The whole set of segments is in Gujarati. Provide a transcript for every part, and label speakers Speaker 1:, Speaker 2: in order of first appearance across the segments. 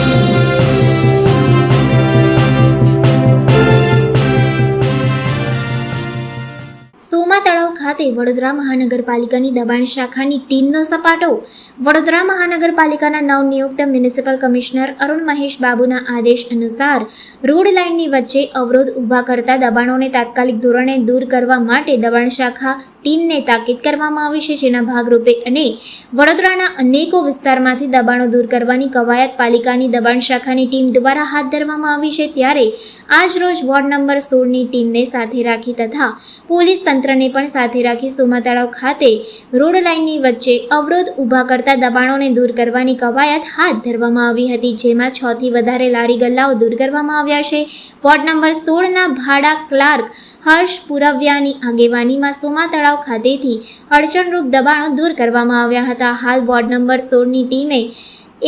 Speaker 1: સોમા ખાતે વડોદરા મહાનગરપાલિકાની દબાણ શાખાની ટીમનો સપાટો. વડોદરા મહાનગરપાલિકાના નવનિયુક્ત મ્યુનિસિપલ કમિશનર અરુણ મહેશ બાબુના આદેશ અનુસાર રોડ લાઇનની વચ્ચે અવરોધ ઊભા કરતા દબાણોને તાત્કાલિક ધોરણે દૂર કરવા માટે દબાણ શાખા ટીમને તાકીદ કરવામાં આવી છે. જેના ભાગરૂપે અને વડોદરાના અનેકો વિસ્તારમાંથી દબાણો દૂર કરવાની કવાયત પાલિકાની દબાણ શાખાની ટીમ દ્વારા હાથ ધરવામાં આવી છે. ત્યારે આજ રોજ વોર્ડ નંબર સોળની ટીમને સાથે રાખી તથા પોલીસ તંત્રને પણ સાથે રાખી સુમા તળાવ ખાતે રોડ લાઇનની વચ્ચે અવરોધ ઊભા કરતા દબાણોને દૂર કરવાની કવાયત હાથ ધરવામાં આવી હતી, જેમાં છ થી વધારે લારી ગલ્લાઓ દૂર કરવામાં આવ્યા છે. વોર્ડ નંબર સોળના ભાડા ક્લાર્ક હર્ષ પુરવ્યાની આગેવાનીમાં સોમા તળાવ ખાતેથી અડચણરૂપ દબાણો દૂર કરવામાં આવ્યા હતા. હાલ વોર્ડ નંબર સોળની ટીમે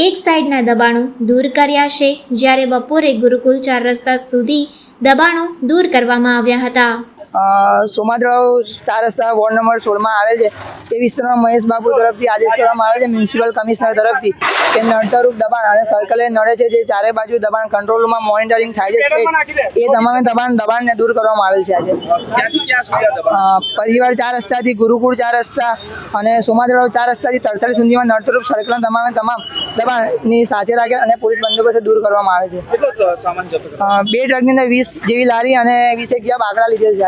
Speaker 1: એક સાઈડના દબાણો દૂર કર્યા છે. જ્યારે બપોરે ગુરુકુલ ચાર રસ્તા સુધી દબાણો દૂર કરવામાં આવ્યા હતા.
Speaker 2: સોમાતળાવ ચાર રસ્તા વોર્ડ નંબર સોળમાં આવેલ છે. તે વિસ્તારમાં મહેશ બાબુ તરફથી આદેશ કરવામાં આવે છે. મ્યુનિસિપલ કમિશનર તરફથી કે નડતરરૂપ દબાણ અને સર્કલે નડે છે જે ચારે બાજુ દબાણ કંટ્રોલમાં મોનિટરિંગ થાય છે. એ તમામે દબાણ દબાણને દૂર કરવામાં આવેલ છે આજે. પરિવાર ચાર રસ્તાથી ગુરુકુળ ચાર રસ્તા અને સોમાતળાવ ચાર રસ્તાથી તરસાલી સુધીમાં નડતરરૂપ સર્કલ તમામે તમામ દબાણની સાથે રાખે અને પોલીસ બંદોબસ્ત દૂર કરવામાં આવે છે. બે ટ્રકની અંદર વીસ જેવી લારી અને વીસેક જેવા બાકડા લીધેલ છે